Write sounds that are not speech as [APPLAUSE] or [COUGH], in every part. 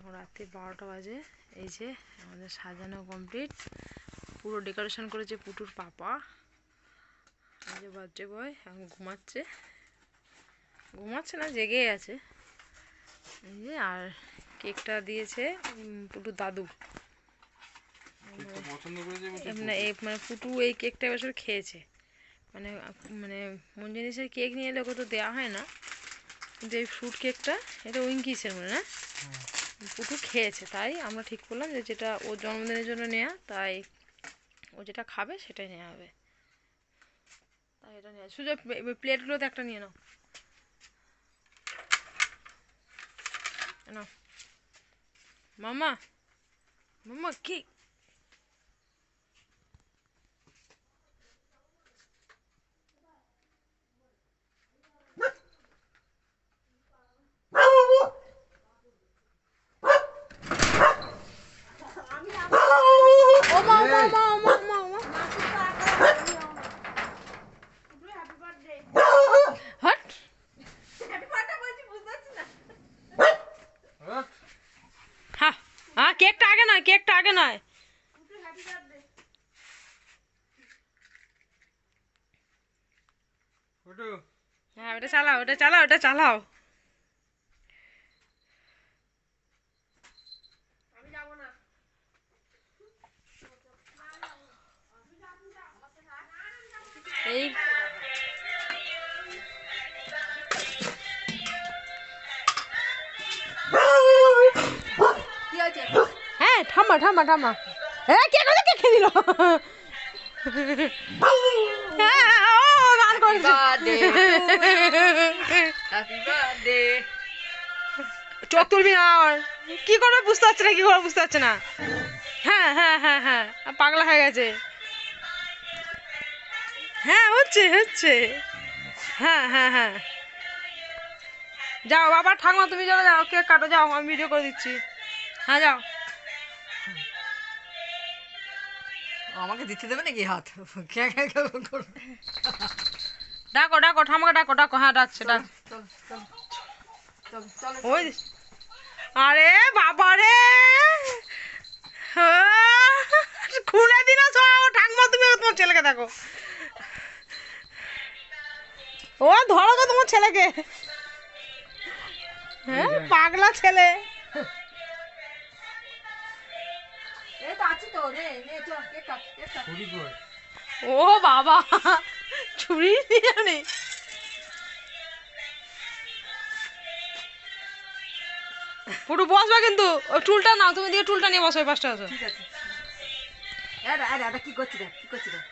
এখন রাত্রি বারোটা বাজে। এই যে আমাদের সাজানো কমপ্লিট পুরো ডেকোরেশন করেছে পুটুর পাপা। এই যে বার্থডে বয় এখন ঘুমাচ্ছে। ঘুমাচ্ছে না জেগেই আছে। এই যে আর কেকটা দিয়েছে পুটুর দাদু। মানে এই মানে পুটু এই কেকটা এবছর খেয়েছে। মানে মানে মন জিনিসের কেক নিয়ে এলে ওকে তো দেওয়া হয় না। কিন্তু এই ফ্রুট কেকটা এটা উইঙ্কিসের মনে না? পুটু খেয়েছে, তাই আমরা ঠিক করলাম যে যেটা ওর জন্মদিনের জন্য নেওয়া তাই ও যেটা খাবে সেটাই নেওয়া হবে। তাই এটা নেওয়া সুযোগ প্লেটগুলোতে একটা নিয়ে নাও। নাও। মামা মামা, কি হ্যাঁ ওটা চালাও ওটা চালাও ওটা চালাও এই হ্যাঁ থামা থামা থামা হ্যাঁ কে কথা কে খেয়ে দিল হ্যাঁ চোখ তুলবি না আর কি করবে বুঝতে পারছে না কি করবে বুঝতে পারছে না হ্যাঁ হ্যাঁ হ্যাঁ হ্যাঁ পাগলা হয়ে গেছে হ্যাঁ হচ্ছে হচ্ছে হ্যাঁ হ্যাঁ হ্যাঁ যাও বাবা ঠাকুমা তুমি চলে যাও কেক কাটো যাও আমি ভিডিও করে দিচ্ছি হ্যাঁ যাও আমাকে দিতে দেবে নাকি হাত? কে কে কে করবে ডাকো ডাকো ঠাকুমাকে ডাকো ডাকো হ্যাঁ ডাকছে ডাক ওই আরে বাবা রে খুলে দিল সব ঠাকমা তুমি তোমার ছেলেকে দেখো। ও ধরো তো তোমার ছেলেকে। হ্যাঁ পাগলা ছেলে। ও বাবা ছুরি নিয়ে নে। পুরো বসবা কিন্তু। ওই টুলটা নাও তুমি দিয়ে টুলটা নিয়ে বসো ওই পাশটা বসো। ঠিক আছে। আরে আরে আরে কি করছিস কি করছিস দেখ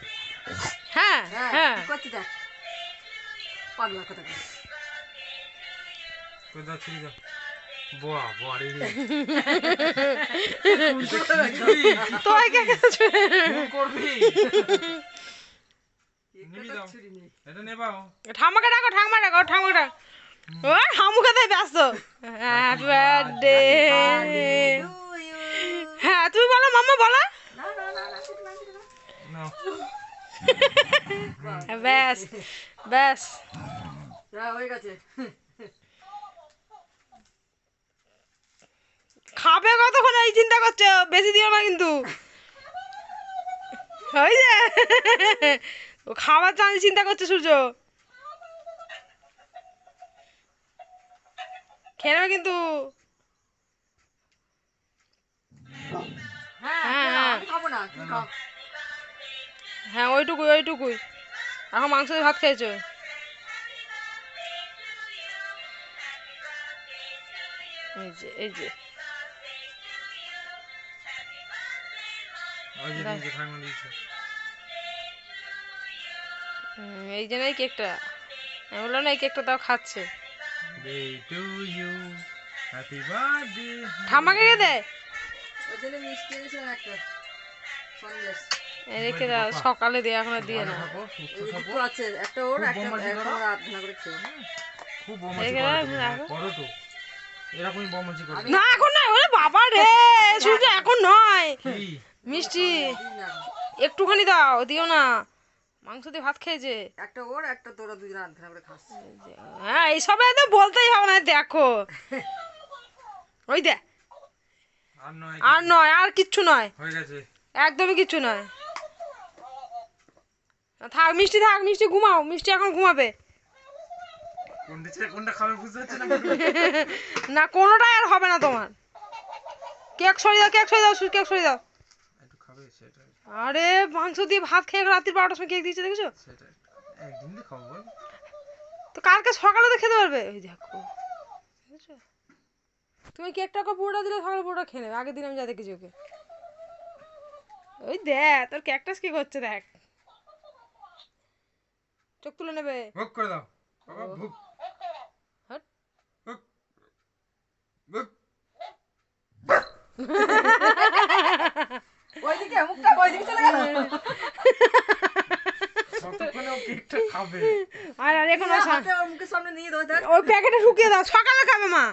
হ্যাঁ হ্যাঁ হ্যাঁ। কি করছিস দেখ পাগলা কথা কই দাও ছুরি দাও। বাহ বাহ রে তো কে কে করবি? এটা নেবাও ঠাম্মাকে ডাকো ঠাম্মা ডাকো ঠাম্মাকে ডাকো। ও হামুকে তাই ব্যস্ত। হ্যাপি বার্থডে হ্যাঁ তুমি বলো মাম্মা বলো। না না না না ছুরি না, ছুরি না। নাও ব্যাস ব্যাস। যা হয়ে গেছে। খাবে কতক্ষণ? এই চিন্তা করছ বেশি দিও না কিন্তু। যে। ও খাবার চান চিন্তা করছে সূর্য। খেয়ে নেবে কিন্তু। হ্যাঁ হ্যাঁ, হ্যাঁ। হ্যাঁ ওইটুকুই ওইটুকুই। এখন মাংস ভাত খেয়েছো? এই যে এই যে। এই যে না এই কেকটা আমি বললাম না এই কেকটা তাও খাচ্ছে day to you happy birthday ঠাম্মাকে কে দেয় রেখে দাও সকালে দিয়ে এখন আর দিয়ে না। আছে একটা ওর করো। খেয়ে খুব। হ্যাঁ, করো তো। এরকমই বমাজি করো। না এখন নয় ওরে বাবা রে [LAUGHS] সূর্য এখন নয়। কি? মিষ্টি একটুখানি দাও দিও না। মাংস দিয়ে ভাত খেয়েছে। একটা ওর একটা তোরা দুজন আধখানা করে খাস। হ্যাঁ এইসবে তো বলতেই হবে না দেখো। ওই দেখ আর নয় আর কিচ্ছু নয়। হয়ে গেছে। একদমই কিচ্ছু নয়। থাক মিষ্টি থাক মিষ্টি ঘুমাও মিষ্টি এখন ঘুমাবে। না। না কোনোটাই আর হবে না তোমার। কেক সরিয়ে দাও কেক সরিয়ে দাও কেক সরিয়ে দাও। আরে মাংস দিয়ে ভাত খেয়ে রাত্রির বারোটার সময় কেক দিয়েছে দেখেছ? একদিন খাব বল। তো কালকে সকালে তো খেতে পারবে? ওই দেখো বুঝেছ? তুমি কেকটা ওকে পুরোটা দিলে সকালে পুরোটা খেয়ে নেবে আগের দিন আমি যা দেখেছি ওকে। ওই দেখ তোর ক্যাকটাস কি করছে দেখ। চোখ তুলে নেবে। ভোগ করে দাও। বাবা ভোগ। হাট। ভোগ। ভোগ। [LAUGHS] ওইদিকে মুখটা ওইদিকে চলে গেল। আর আর এখন মুখের সামনে নিয়ে ওই প্যাকেটে শুকিয়ে দাও সকালে খাবে মা।